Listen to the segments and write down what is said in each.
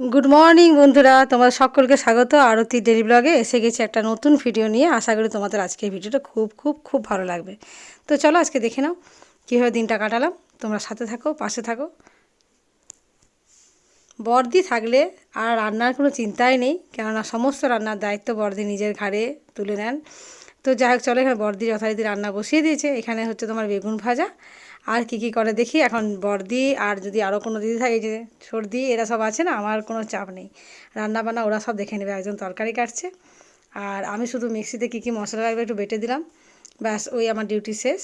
Good morning বন্ধুরা। তোমাদের সকলকে স্বাগত। আরতি ডেলি ব্লগে এসে গেছি একটা নতুন ভিডিও নিয়ে। আশা করি তোমাদের আজকে ভিডিওটা খুব খুব খুব ভালো লাগবে। তো চলো আজকে দেখে নাও কীভাবে দিনটা কাটালাম। তোমরা সাথে থাকো, পাশে থাকো। বর্দি থাকলে আর রান্নার কোনো চিন্তাই নেই, কেননা সমস্ত রান্নার দায়িত্ব বর্দি নিজের ঘাড়ে তুলে নেন। তো যাই হোক, চলো এখানে বর্দি যথারীতি রান্না বসিয়ে দিয়েছে। এখানে হচ্ছে তোমার বেগুন ভাজা আর কি কি করে দেখি? এখন বর্দি আর যদি আরও কোনো দিদি থাকে যে সর্দি এরা সব আছে না? আমার কোনো চাপ নেই। রান্নাবান্না ওরা সব দেখে নেবে, একজন তরকারি কাটছে। আর আমি শুধু মিক্সিতে কী কী মশলা লাগবে একটু বেটে দিলাম। ব্যাস, ওই আমার ডিউটি শেষ।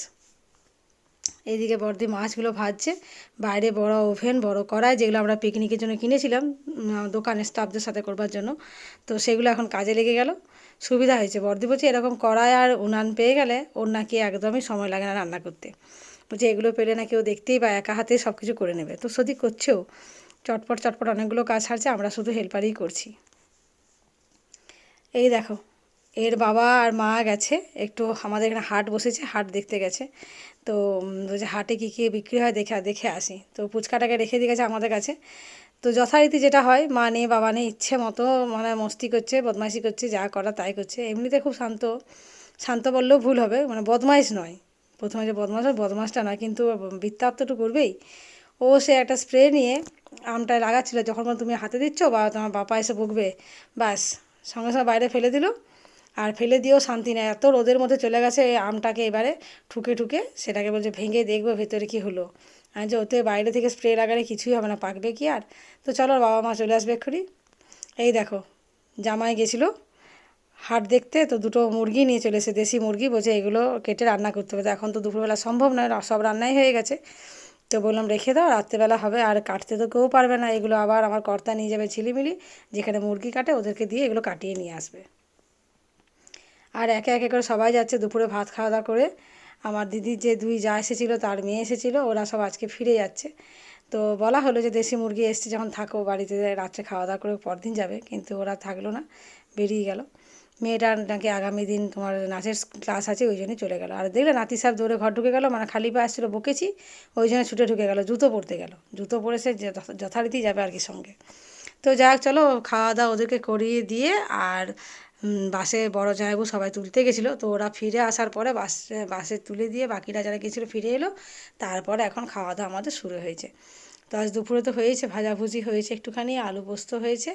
এইদিকে বর্দি মাছগুলো ভাজছে। বাইরে বড় ওভেন, বড় কড়াই, যেগুলো আমরা পিকনিকের জন্য কিনেছিলাম দোকানের স্টাফদের সাথে করবার জন্য। তো সেগুলো এখন কাজে লেগে গেল। সুবিধা হয়েছে। বর্দি বলছে, এরকম কড়াই আর উনান পেয়ে গেলে ওর নাকি একদমই সময় লাগে না রান্না করতে। বলছে, এগুলো পেলে না কেউ দেখতেই পায়, একা হাতে সব কিছু করে নেবে। তো সদি করছেও, চটপট চটপট অনেকগুলো কাজ ছাড়ছে আমরা শুধু হেল্পারই করছি। এই দেখো, এর বাবা আর মা গেছে, একটু আমাদের এখানে হাট বসেছে, হাট দেখতে গেছে। তো বলছে, হাটে কী কী বিক্রি হয় দেখে দেখে আসি। তো ফুচকাটাকে রেখে দিয়ে গেছে আমাদের কাছে। তো যথারীতি যেটা হয়, মা নেই, বাবা নেই, ইচ্ছে মতো মানে মস্তি করছে, বদমাইশি করছে, যা করা তাই করছে। এমনিতে খুব শান্ত শান্ত বললেও ভুল হবে মানে বদমাইশ নয়। প্রথমে যে বদমাস হয় বদমাসটা না, কিন্তু বৃত্তাপ্ত তো করবেই। ও সে একটা স্প্রে নিয়ে আমটায় লাগাচ্ছিলো, যখন তুমি হাতে দিচ্ছ বা তোমার বাপা এসে বকবে? ব্যাস, সঙ্গে সঙ্গে বাইরে ফেলে দিল। আর ফেলে দিয়েও শান্তি নেয় এত রোদের মধ্যে চলে গেছে এই আমটাকে এবারে ঠুকে ঠুকে, সেটাকে বলছে, ভেঙে দেখব ভেতরে কী হলো? আর যে ওতে বাইরে থেকে স্প্রে লাগালে কিছুই হবে না, পাকবে কি আর? তো চলো, বাবা মা চলে আসবে এক্ষুনি। এই দেখো, জামাই গেছিল। হাট দেখতে তো দুটো মুরগি নিয়ে চলে এসে, দেশি মুরগি বলছে এগুলো কেটে রান্না করতে হবে। তো এখন তো দুপুরবেলা সম্ভব নয় সব রান্নাই হয়ে গেছে। তো বললাম, রেখে দাও, রাত্রেবেলা হবে, আর কাটতে তো কেউ পারবে না। এগুলো আবার আমার কর্তা নিয়ে যাবে ঝিলিমিলি, যেখানে মুরগি কাটে ওদেরকে দিয়ে এগুলো কাটিয়ে নিয়ে আসবে। আর একে একে করে সবাই যাচ্ছে দুপুরে ভাত খাওয়া দাওয়া করে। আমার দিদির যে দুই যা এসেছিল, তার মেয়ে এসেছিল, ওরা সব আজকে ফিরে যাচ্ছে। তো বলা হলো যে দেশি মুরগি এসছে, যখন থাকো বাড়িতে, রাত্রে খাওয়া দাওয়া করে পরদিন যাবে, কিন্তু ওরা থাকল না, বেরিয়ে গেল। মেয়েটার নাকি আগামী দিন তোমার নাচের ক্লাস আছে, ওই জন্যই চলে গেলো। আর দেখলে নাতি সাহেব দৌড়ে ঘর ঢুকে গেলো মানে খালি পা আসছিল বকেছি, ওই জন্য ছুটে ঢুকে গেলো, জুতো পরতে গেলো। জুতো পরে সে যথারীতি যাবে আর কি সঙ্গে। তো যাই হোক, চলো খাওয়া দাওয়া ওদেরকে করিয়ে দিয়ে আর বাসে বড় জামাইবু সবাই তুলতে গেছিল। তো ওরা ফিরে আসার পরে বাসে বাসে তুলে দিয়ে বাকিরা যারা গেছিল ফিরে এলো। তারপরে এখন খাওয়া দাওয়া আমাদের শুরু হয়েছে। তো আজ দুপুরে তো হয়েছে, ভাজাভুজি হয়েছে একটুখানি, আলু পোস্ত হয়েছে।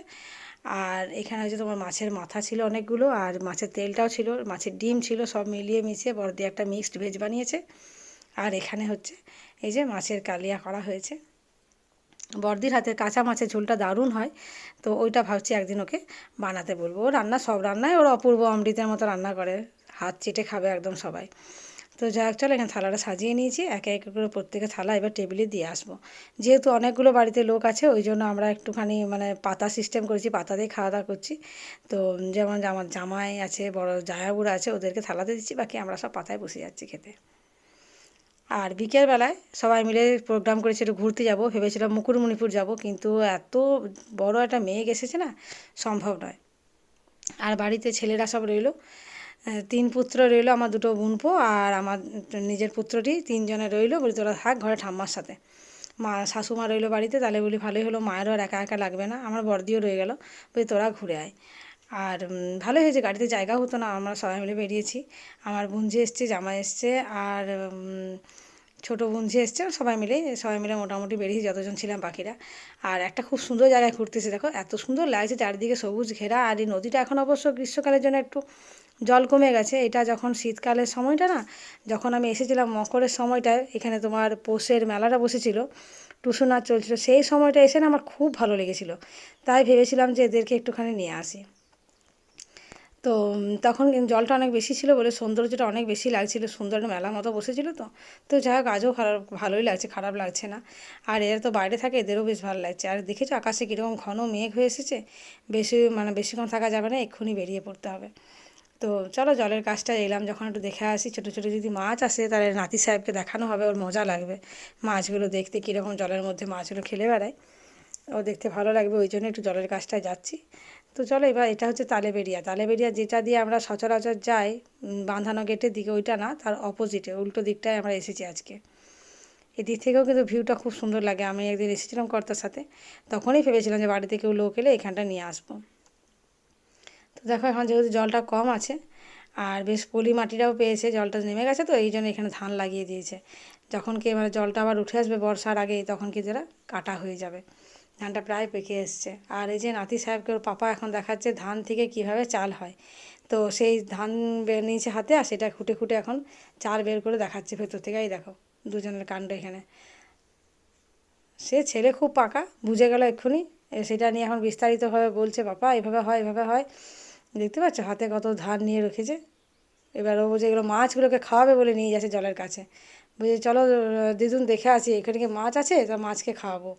আর এখানে হচ্ছে তোমার মাছের মাথা ছিল অনেকগুলো, আর মাছের তেলটাও ছিল, মাছের ডিম ছিল, সব মিলিয়ে মিশিয়ে বড়দি একটা মিক্সড ভেজ বানিয়েছে। আর এখানে হচ্ছে এই যে মাছের কালিয়া করা হয়েছে। বর্দির হাতের কাঁচা মাছের ঝোলটা দারুণ হয়, তো ওইটা ভাবছি একদিন ওকে বানাতে বলব। ও রান্না সব রান্নায় ওর অপূর্ব অমৃতের মতো রান্না করে, হাত চেটে খাবে একদম সবাই। তো যাই হোক, চলো এখানে থালাটা সাজিয়ে নিয়েছি। একে একে করে প্রত্যেকে থালা এবার টেবিলে দিয়ে আসব। যেহেতু অনেকগুলো বাড়িতে লোক আছে, ওই জন্য আমরা একটুখানি মানে পাতা সিস্টেম করেছি, পাতা দিয়ে খাওয়া দাওয়া করছি। তো যেমন আমার জামাই আছে, বড় জায়াবুড়া আছে, ওদেরকে থালাতে দিচ্ছি, বাকি আমরা সব পাতায় বসে যাচ্ছি খেতে। আর বিকেলবেলায় সবাই মিলে প্রোগ্রাম করেছি একটু ঘুরতে যাব, ভেবেছিলাম মুকুটমণিপুর যাব, কিন্তু এত বড় একটা মেঘ এসেছে না, সম্ভব নয়। আর বাড়িতে ছেলেরা সব রইল। তিন পুত্র রইল আমার দুটো বোনপো আর আমার নিজের পুত্রটি তিনজনে রইল। বলি, তোরা থাক ঘরে ঠাম্মার সাথে। মা, শাশুমা রইল বাড়িতে, তাহলে বলি, ভালোই হলো, মায়েরও আর একা একা লাগবে না। আমার বর্দিও রয়ে গেল। বলি, তোরা ঘুরে আয়। আর ভালোই হয়েছে, গাড়িতে জায়গা হতো না, আমরা সবাই মিলে বেরিয়েছি। আমার বোনঝি এসছে জামা এসছে, আর ছোটো বোনঝি এসছে, সবাই মিলে সবাই মিলে মোটামুটি বেরিয়েছি, যতজন ছিলাম বাকিরা। আর একটা খুব সুন্দর জায়গায় ঘুরতেছে, দেখো, এত সুন্দর লাগছে চারিদিকে সবুজ ঘেরা, আর এই নদীটা এখন অবশ্য গ্রীষ্মকালের জন্য একটু জল কমে গেছে। এটা যখন শীতকালের সময়টা না, যখন আমি এসেছিলাম মকরের সময়টায়, এখানে তোমার পোষের মেলাটা বসেছিল, টুসু নাচ চলছিল, সেই সময়টা এসে না আমার খুব ভালো লেগেছিলো। তাই ভেবেছিলাম যে এদেরকে একটুখানি নিয়ে আসি। তো তখন জলটা অনেক বেশি ছিল বলে সৌন্দর্যটা অনেক বেশি লাগছিল, সুন্দর মেলার মতো বসেছিল তো। তো যাই হোক, আজও খারাপ ভালোই লাগছে, খারাপ লাগছে না। আর এরা তো বাইরে থাকে, এদেরও বেশ ভালো লাগছে। আর দেখেছ আকাশে কীরকম ঘন মেঘ হয়ে এসেছে? বেশি মানে বেশিক্ষণ থাকা যাবে না, এক্ষুনি বেরিয়ে পড়তে হবে। তো চলো জলের কাজটা এলাম, যখন একটু দেখে আসি ছোটো ছোটো যদি মাছ আসে তাহলে নাতি সাহেবকে দেখানো হবে, ওর মজা লাগবে। মাছগুলো দেখতে কীরকম জলের মধ্যে মাছগুলো খেলে বেড়ায়, ও দেখতে ভালো লাগবে, ওই জন্য একটু জলের কাজটায় যাচ্ছি। তো চলো এবার এটা হচ্ছে তালেবেরিয়া তালেবেরিয়া যেটা দিয়ে আমরা সচরাচর যাই বাঁধানো গেটের দিকে ওইটা না, তার অপোজিটে উল্টো দিকটায় আমরা এসেছি আজকে। এদিক থেকেও কিন্তু ভিউটা খুব সুন্দর লাগে, আমি একদিন এসেছিলাম কর্তার সাথে, তখনই ভেবেছিলাম যে বাড়িতে কেউ লোক এলে এখানটা নিয়ে আসব। তো দেখো এখন যেহেতু জলটা কম আছে, আর বেশ পলি মাটিটাও পেয়েছে, জলটা নেমে গেছে তো, এই জন্য এখানে ধান লাগিয়ে দিয়েছে। যখন কি মানে জলটা আবার উঠে আসবে বর্ষার আগে, তখন কি যেটা কাটা হয়ে যাবে। ধানটা প্রায় পেকে এসছে। আর এই যে নাতি সাহেবকে ওর পাপা এখন দেখাচ্ছে ধান থেকে কীভাবে চাল হয়। তো সেই ধান বের নিয়েছে হাতে, আর সেটা খুঁটে খুঁটে এখন চাল বের করে দেখাচ্ছে ভেতর থেকেই দেখো, দুজনের কাণ্ড এখানে। সে ছেলে খুব পাকা, বুঝে গেল এক্ষুনি। সেটা নিয়ে এখন বিস্তারিতভাবে বলছে বাবা এভাবে হয় এভাবে হয়। দেখতে পাচ্ছ? হাতে কত ধান নিয়ে রেখেছে। এবার ও এগুলো মাছগুলোকে খাওয়াবে বলে নিয়ে যাচ্ছে জলের কাছে। বুঝে চলো দিদুন দেখে আসি, এখানে কি মাছ আছে? তা মাছকে খাওয়াবো।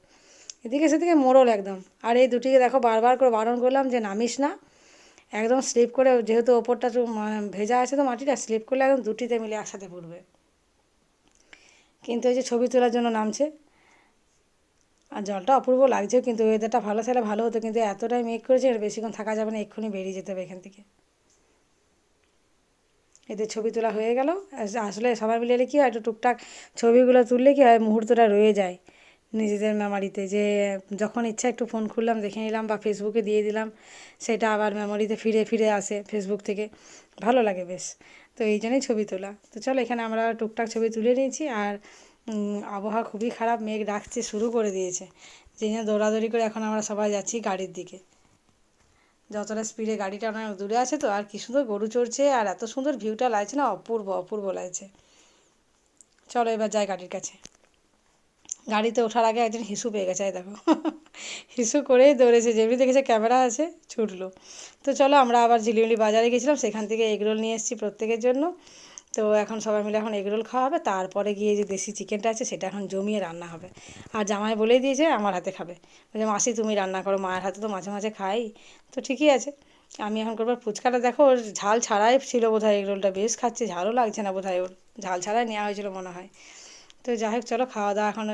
এদিকে সেদিকে মোড়ল একদম। আর এই দুটিকে দেখো, বারবার করে বারণ করলাম যে নামিস না। একদম স্লিপ করে, যেহেতু ওপরটা ভেজা আছে তো মাটিটা, স্লিপ করলে একদম দুটিতে মিলে একসাথে পড়বে। কিন্তু এই যে ছবি তোলার জন্য নামছে। আর জলটা অপূর্ব লাগছে, কিন্তু ওয়েদারটা ভালো থাকলে ভালো হতো, কিন্তু এতটাই মেঘ করেছে, আর বেশিক্ষণ থাকা যাবে না, এক্ষুনি বেরিয়ে যেতে হবে এখান থেকে। এদের ছবি তোলা হয়ে গেল। আসলে সবাই মিলে এলে কী হয়, একটু টুকটাক ছবিগুলো তুললে কী হয়, মুহূর্তটা রয়ে যায় নিজেদের মেমারিতে যে যখন ইচ্ছা একটু ফোন খুললাম, দেখে নিলাম বা ফেসবুকে দিয়ে দিলাম, সেটা আবার মেমোরিতে ফিরে ফিরে আসে ফেসবুক থেকে। ভালো লাগে বেশ। তো এই জন্যই ছবি তোলা। তো চলো, এখানে আমরা টুকটাক ছবি তুলে নিয়েছি, আর আবহাওয়া খুবই খারাপ, মেঘ ডাকছে, শুরু করে দিয়েছে। যে জন্য দৌড়াদৌড়ি করে এখন আমরা সবাই যাচ্ছি গাড়ির দিকে। যতটা স্পিডে গাড়িটা অনেক দূরে আছে তো, আর কি সুন্দর গরু চড়ছে, আর এত সুন্দর ভিউটা লাগছে না, অপূর্ব অপূর্ব লাগছে। চলো এবার যাই গাড়ির কাছে। গাড়িতে ওঠার আগে একজন হিসু পেয়ে গেছে দেখো। হিসু করেই দৌড়েছে যেমনি দেখেছে ক্যামেরা আছে, ছুটলো। তো চলো আমরা আবার ঝিলিমিলি বাজারে গেছিলাম, সেখান থেকে এগরোল নিয়ে এসেছি প্রত্যেকের জন্য। তো এখন সবাই মিলে এখন এগরোল খাওয়া হবে তারপরে গিয়ে যে দেশি চিকেনটা আছে সেটা এখন জমিয়ে রান্না হবে। আর জামাই বলেই দিয়েছে আমার হাতে খাবে। বলছে, মাসি, তুমি রান্না করো, মায়ের হাতে তো মাঝে মাঝে খাই। তো ঠিকই আছে। আমি এখন করবার ফুচকাটা দেখো ঝাল ছাড়াই ছিল বোধ হয় এগরোলটা বেশ খাচ্ছে, ঝালও লাগছে না বোধ হয় ওর। ঝাল ছাড়াই নেওয়া হয়েছিল মনে হয়। তো যাই হোক, চলো খাওয়া দাওয়া এখন,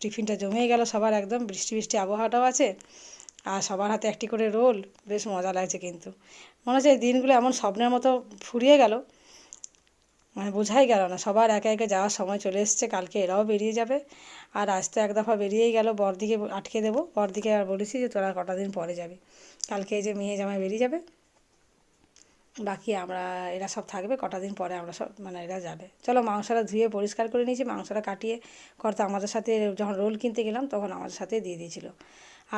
টিফিনটা জমেই গেল সবার একদম, বৃষ্টি বৃষ্টি আবহাওয়াটাও আছে। আর সবার হাতে একটি করে রোল, বেশ মজা লাগছে কিন্তু। মনে হচ্ছে এই দিনগুলো এমন স্বপ্নের মতো ফুরিয়ে গেল। মানে বোঝাই গেল না, সবার একে একে যাওয়ার সময় চলে এসছে, কালকে এরাও বেরিয়ে যাবে। আর আজ তো এক দফা বেরিয়েই গেল, বরদিকে আটকে দেবো। বরদিকে আর বলেছি যে তোরা কটা দিন পরে যাবি। কালকে এই যে মেয়ে জামাই বেরিয়ে যাবে, বাকি আমরা, এরা সব থাকবে, কটা দিন পরে আমরা সব মানে এরা যাবে। চলো মাংসটা ধুয়ে পরিষ্কার করে নিয়েছি, মাংসটা কাটিয়ে কর্তা আমাদের সাথে যখন রোল কিনতে গেলাম, তখন আমাদের সাথে দিয়ে দিয়েছিল।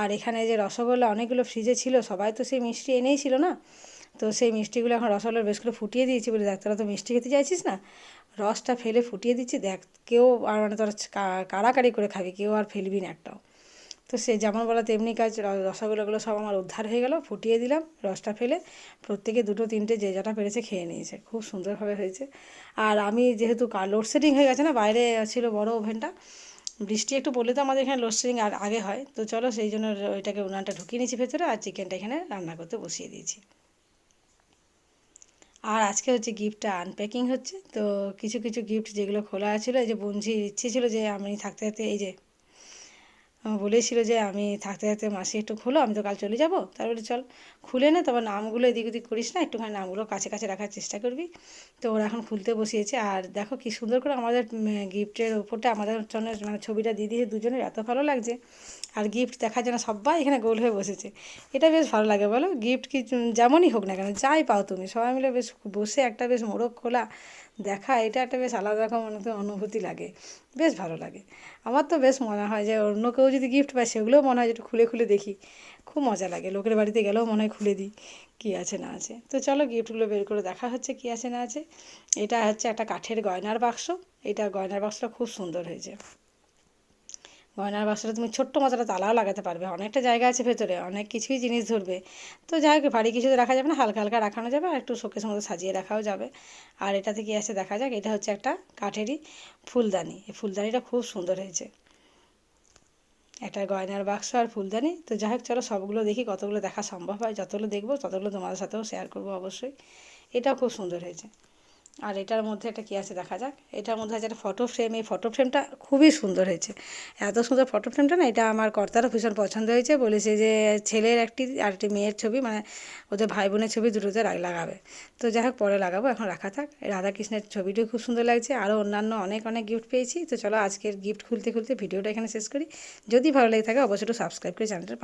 আর এখানে যে রসগোল্লা অনেকগুলো ফ্রিজে ছিল, সবাই তো সেই মিষ্টি এনেই ছিল না? তো সেই মিষ্টিগুলো এখন রসগোল্লার বেশ করে ফুটিয়ে দিয়েছি বলে দেখ তোরা তো মিষ্টি খেতে চাইছিস না? রসটা ফেলে ফুটিয়ে দিচ্ছি, দেখ কেউ আর মানে তোরা কাড়াকাড়ি করে খাবি, কেউ আর ফেলবি না একটাও। তো সে যেমন বলা তেমনি কাজ রসগোল্লাগুলো সব আমার উদ্ধার হয়ে গেল, ফুটিয়ে দিলাম, রসটা ফেলে প্রত্যেকে দুটো তিনটে যে যাটা পেরেছে খেয়ে নিয়েছে, খুব সুন্দরভাবে হয়েছে। আর আমি যেহেতু লোডশেডিং হয়ে গেছে না, বাইরে ছিল বড় ওভেনটা, বৃষ্টি একটু পড়লে তো আমাদের এখানে লোডশেডিং আর আগে হয়। তো চলো সেই জন্য ওইটাকে উনানটা ঢুকিয়ে নিয়েছি ভেতরে আর চিকেনটা এখানে রান্না করতে বসিয়ে দিয়েছি। আর আজকে হচ্ছে গিফটটা আনপ্যাকিং হচ্ছে। তো কিছু কিছু গিফট যেগুলো খোলা ছিল, এই যে বঞ্জির ইচ্ছে ছিল যে আমি থাকতে থাকতে এই যে বলেছিল যে আমি থাকতে থাকতে মাসি একটু খোলো, আমি তো কাল চলে যাব। তারপরে চল, খুলে না, তবে নামগুলো এদিক ওদিক করিস না, একটুখানি নামগুলো কাছে কাছে রাখার চেষ্টা করবি। তো ওরা এখন খুলতে বসিয়েছে। আর দেখো কি সুন্দর করে আমাদের গিফটের ওপরটা আমাদের জন্য মানে ছবিটা দিয়ে দিয়েছে দুজনের, এত ভালো লাগছে। আর গিফট দেখার জন্য সবাই এখানে গোল হয়ে বসেছে। এটা বেশ ভালো লাগে বলো গিফট কি যেমনই হোক না কেন, যাই পাও তুমি, সবাই মিলে বেশ বসে একটা বেশ মোড়ক খোলা দেখা, এটা একটা বেশ আলাদা রকম অনুভূতি লাগে, বেশ ভালো লাগে। আমার তো বেশ মনে হয় যে অন্য কেউ যদি গিফট পায়, সেগুলোও মনে হয় যে একটু খুলে খুলে দেখি, খুব মজা লাগে, লোকের বাড়িতে গেলেও মনে হয় খুলে দিই কী আছে না আছে। তো চলো গিফটগুলো বের করে দেখা হচ্ছে কী আছে না আছে, এটা হচ্ছে একটা কাঠের গয়নার বাক্স, এটা গয়নার বাক্সটা খুব সুন্দর হয়েছে। গয়নার বাক্সটা তুমি ছোট্ট মতোটা তালাও লাগাতে পারবে। অনেকটা জায়গা আছে ভেতরে, অনেক কিছুই জিনিস ধরবে। তো যাই হোক ভারী কিছু রাখা যাবে না, হালকা হালকা রাখানো যাবে আর একটু শোকের মতো সাজিয়ে রাখাও যাবে। আর এটা থেকে আছে, দেখা যাক, এটা হচ্ছে একটা কাঠেরই ফুলদানি। এই ফুলদানিটা খুব সুন্দর হয়েছে। একটা গয়নার বাক্স আর ফুলদানি। তো যাই হোক, চলো সবগুলো দেখি, কতগুলো দেখা সম্ভব হয়। যতগুলো দেখব, ততগুলো তোমাদের সাথেও শেয়ার করব অবশ্যই। এটাও খুব সুন্দর হয়েছে। আর এটার মধ্যে একটা কী আছে দেখা যাক। এটার মধ্যে আছে একটা ফটো ফ্রেম এই ফটো ফ্রেমটা খুবই সুন্দর হয়েছে। এত সুন্দর ফটো ফ্রেমটা না, এটা আমার কর্তারও ভীষণ পছন্দ হয়েছে। বলেছে যে ছেলের একটি আর একটি মেয়ের ছবি মানে ওদের ভাই বোনের ছবি দুটোতে লাগাবে। তো যাই হোক, পরে লাগাবো, এখন রাখা থাক। রাধাকৃষ্ণের ছবিটিও খুব সুন্দর লাগছে। আরও অন্যান্য অনেক অনেক গিফট পেয়েছি। তো চলো আজকের গিফট খুলতে খুলতে ভিডিওটা এখানে শেষ করি। যদি ভালো লেগে থাকে, অবশ্যই সাবস্ক্রাইব করে চ্যানেলটা